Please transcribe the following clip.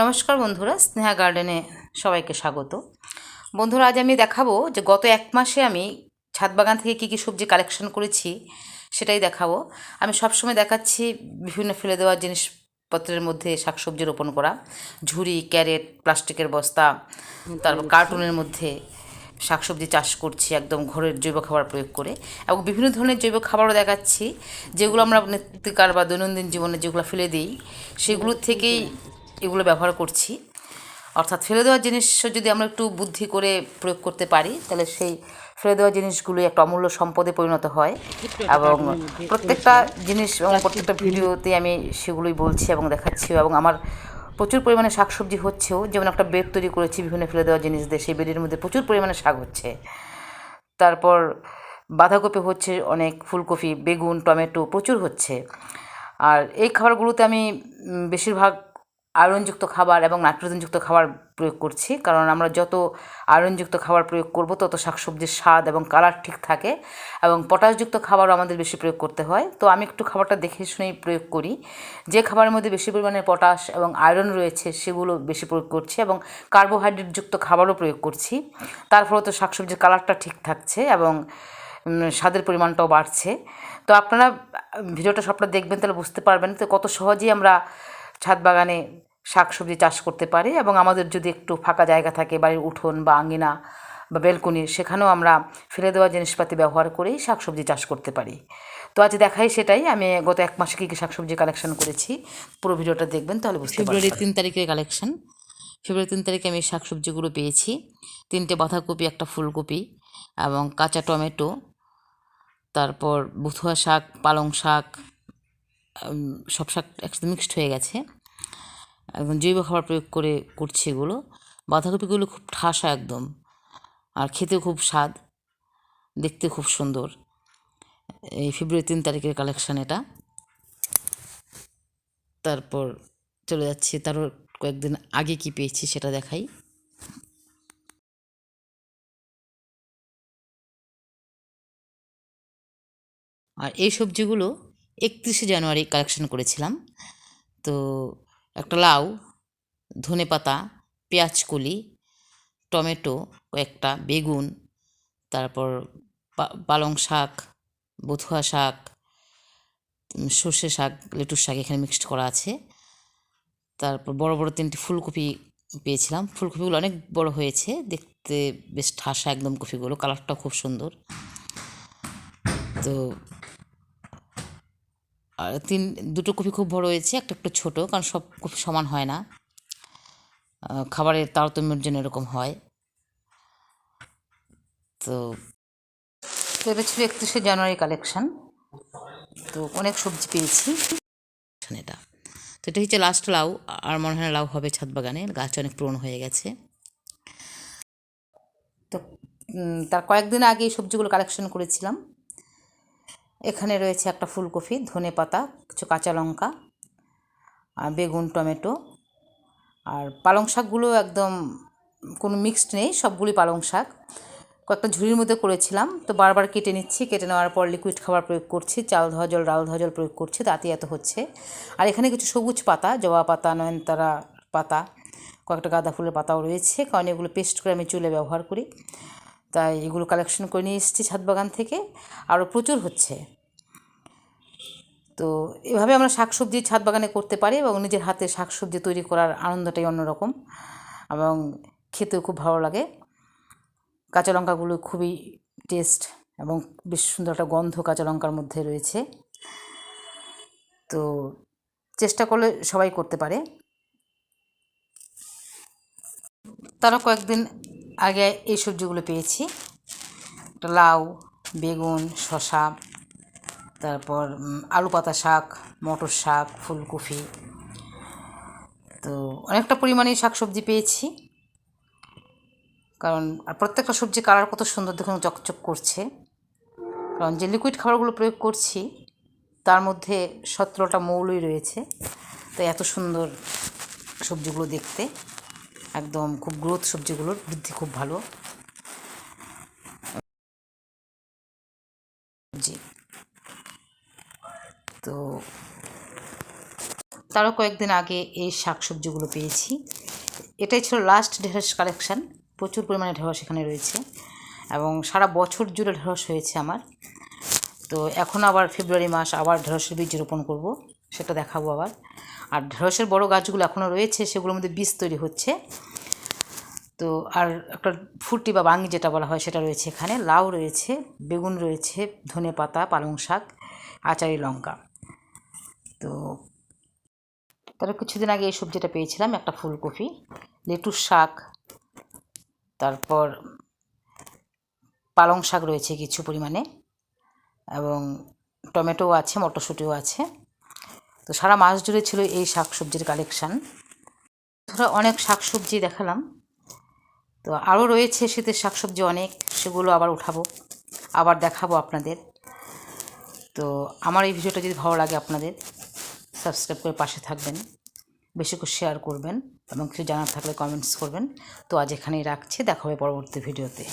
নমস্কার বন্ধুরা স্নেহা গার্ডেনে সবাইকে স্বাগত। বন্ধুরা আজ আমি দেখাবো যে গত এক মাসে আমি ছাদ বাগান থেকে কী কী সবজি কালেকশন করেছি সেটাই দেখাবো। আমি সবসময় দেখাচ্ছি বিভিন্ন ফেলে দেওয়া জিনিসপত্রের মধ্যে শাকসবজি রোপণ করা ঝুড়ি ক্যারেট প্লাস্টিকের বস্তা তারপর কার্টুনের মধ্যে শাকসবজি চাষ করছি একদম ঘরের জৈব খাবার প্রয়োগ করে এবং বিভিন্ন ধরনের জৈব খাবারও দেখাচ্ছি যেগুলো আমরা নিত্যকার বা দৈনন্দিন জীবনে যেগুলো ফেলে দিই সেগুলোর থেকেই এগুলো ব্যবহার করছি। অর্থাৎ ফেলে দেওয়া জিনিস যদি আমরা একটু বুদ্ধি করে প্রয়োগ করতে পারি, তাহলে সেই ফেলে দেওয়া জিনিসগুলো একটা অমূল্য সম্পদে পরিণত হয়। এবং প্রত্যেকটা জিনিস এবং প্রত্যেকটা ভিডিওতে আমি সেগুলোই বলছি এবং দেখাচ্ছি এবং আমার প্রচুর পরিমাণে শাকসবজি হচ্ছেও, যেমন একটা বেড তৈরি করেছি, বিভিন্ন ফেলে দেওয়া জিনিস দিয়ে সেই বেডের মধ্যে প্রচুর পরিমাণে শাক হচ্ছে। তারপর বাঁধাকপি হচ্ছে অনেক, ফুলকপি, বেগুন, টমেটো প্রচুর হচ্ছে। আর এই খাবারগুলোতে আমি বেশিরভাগ আয়রনযুক্ত খাবার এবং নাইট্রোজেনযুক্ত খাবার প্রয়োগ করছি। কারণ আমরা যত আয়রনযুক্ত খাবার প্রয়োগ করব, তত শাকসবজির স্বাদ এবং কালার ঠিক থাকে এবং পটাশযুক্ত খাবারও আমাদের বেশি প্রয়োগ করতে হয়। তো আমি একটু খাবারটা দেখে শুনেই প্রয়োগ করি। যে খাবারের মধ্যে বেশি পরিমাণে পটাশ এবং আয়রন রয়েছে, সেগুলো বেশি প্রয়োগ করছি এবং কার্বোহাইড্রেটযুক্ত খাবারও প্রয়োগ করছি। তার ফলে তো শাকসবজির কালারটা ঠিক থাকছে এবং স্বাদের পরিমাণটাও বাড়ছে। তো আপনারা ভিডিওটা সবটা দেখবেন, তাহলে বুঝতে পারবেন তো কত সহজেই আমরা ছাদ বাগানে শাক সবজি চাষ করতে পারি এবং আমাদের যদি একটু ফাঁকা জায়গা থাকে, বাড়ির উঠোন বা আঙ্গিনা বা বেলকনি, সেখানেও আমরা ফেলে দেওয়া জিনিসপাতি ব্যবহার করেই শাক সবজি চাষ করতে পারি। তো আজ দেখাই সেটাই, আমি গত এক মাসে কী কী শাকসবজি কালেকশন করেছি, পুরো ভিডিওটা দেখবেন তাহলে বুঝতে ফেব্রুয়ারি তিন তারিখের কালেকশন ফেব্রুয়ারি তিন তারিখে আমি শাকসবজিগুলো পেয়েছি, তিনটে বাঁধাকপি, একটা ফুলকপি এবং কাঁচা টমেটো, তারপর বুথুয়া শাক, পালং শাক সব শাক একসাথে মিক্সড হয়ে গেছে। একদম জৈব খাবার প্রয়োগ করে করছি এগুলো। বাঁধাকপিগুলো খুব ঠাসা একদম, আর খেতে খুব স্বাদ, দেখতে খুব সুন্দর। এই ফেব্রুয়ারি তিন তারিখের কালেকশান এটা। তারপর চলে যাচ্ছি, তারও কয়েকদিন আগে কি পেয়েছি সেটা দেখাই। আর এই সবজিগুলো একত্রিশে জানুয়ারি কালেকশন করেছিলাম। তো একটা লাউ, ধনে পাতা পেঁয়াজকলি টমেটো কয়েকটা, বেগুন, তারপর পালং শাক, বথুয়া শাক সর্ষে শাক, লেটুর শাক এখানে মিক্সড করা আছে। তারপর বড় বড় তিনটি ফুলকপি পেয়েছিলাম। ফুলকপিগুলো অনেক বড় হয়েছে, দেখতে বেশ ঠাসা একদম কপিগুলো, কালারটাও খুব সুন্দর। তো তিন, দুটো কপি খুব বড় হয়েছে, একটা একটু ছোটো, কারণ সব কপি সমান হয় না। খাবারের তারতম্যের জন্য এরকম হয়। তো তো এটা ছিল একত্রিশে জানুয়ারি কালেকশান। তো অনেক সবজি পেয়েছি। এটা। তো এটা হচ্ছে লাস্ট লাউ, আর মনে হয় লাউ হবে ছাদ বাগানে, গাছ অনেক পুরনো হয়ে গেছে। তো তার কয়েকদিন আগে সবজিগুলো কালেকশন করেছিলাম। এখানে রয়েছে একটা ফুলকপি, ধনে পাতা, কিছু কাঁচা লঙ্কা, আর বেগুন, টমেটো, আর পালং শাকগুলো একদম কোনো মিক্সড নেই, সবগুলি পালং শাক। কয়েকটা ঝুড়ির মধ্যে করেছিলাম, তো বারবার কেটে নিচ্ছি, কেটে নেওয়ার পর লিকুইড খাবার প্রয়োগ করছি, চাল ধোয়া জল, ডাল ধোয়া জল প্রয়োগ করছি, তাতে এত হচ্ছে। আর এখানে কিছু সবুজ পাতা, জবা পাতা, নয়নতারা পাতা, কয়েকটা গাঁদা ফুলের পাতাও রয়েছে, কারণ এগুলো পেস্ট করে আমি চুলে ব্যবহার করি। তাই এগুলো কালেকশন করে নিয়ে এসেছি ছাদ বাগান থেকে। আরও প্রচুর হচ্ছে। তো এভাবে আমরা শাকসবজি ছাদ বাগানে করতে পারি এবং নিজের হাতে শাকসবজি তৈরি করার আনন্দটাই অন্যরকম এবং খেতেও খুব ভালো লাগে। কাঁচা লঙ্কাগুলো খুবই টেস্ট এবং বেশ সুন্দর একটা গন্ধ কাঁচা লঙ্কার মধ্যে রয়েছে। তো চেষ্টা করলে সবাই করতে পারে। তারা কয়েকদিন আগে এই সবজিগুলো পেয়েছি। একটা লাউ, বেগুন শশা তারপর আলু পাতা শাক, মটর শাক, ফুলকপি। তো অনেকটা পরিমাণে শাক সবজি পেয়েছি। কারণ, আর প্রত্যেকটা সবজি কালার কত সুন্দর দেখুন চকচক করছে। কারণ যে লিকুইড খাবারগুলো প্রয়োগ করছি, তার মধ্যে সতেরোটা মৌলই রয়েছে। তো এত সুন্দর সবজিগুলো দেখতে। একদম খুব গ্রোথ সবজিগুলোর বৃদ্ধি খুব ভালো। জি। তো তারও কয়েকদিন আগে এই শাক সবজিগুলো পেয়েছি। এটাই ছিল লাস্ট ঢেঁড়স কালেকশান প্রচুর পরিমাণে ঢেঁড়স এখানে রয়েছে। এবং সারা বছর জুড়ে ঢেঁড়স হয়েছে আমার। তো এখন আবার ফেব্রুয়ারি মাস, আবার ঢেঁড়সের বীজ রোপণ করব, সেটা দেখাবো আবার। আর ঢেঁড়সের বড় গাছগুলো এখনও রয়েছে, সেগুলোর মধ্যে বীজ তৈরি হচ্ছে। তো আর একটা ফুটি বা বাঙি যেটা বলা হয়, সেটা রয়েছে এখানে। লাউ রয়েছে, বেগুন রয়েছে, ধনে পাতা, পালং শাক, আচারি লঙ্কা। তো তার কিছুদিন আগে এই সবজিটা পেয়েছিলাম, একটা ফুলকপি লেটুস শাক, তারপর পালং শাক রয়েছে কিছু পরিমাণে। এবং টমেটোও আছে, মটরশুঁটিও আছে। তো সারা মাস জুড়ে ছিল এই শাক সবজির কালেকশান ধরো অনেক শাক সবজি দেখালাম। তো আরও রয়েছে শীতের শাকসবজি অনেক, সেগুলো আবার উঠাবো, আবার দেখাবো আপনাদের। তো আমার এই ভিডিওটা যদি ভালো লাগে আপনাদের সাবস্ক্রাইব করে পাশে থাকবেন, বেশি করে শেয়ার করবেন এবং কিছু জানার থাকলে কমেন্টস করবেন। তো আজ এখানেই রাখছি, দেখা হবে পরবর্তী ভিডিওতে।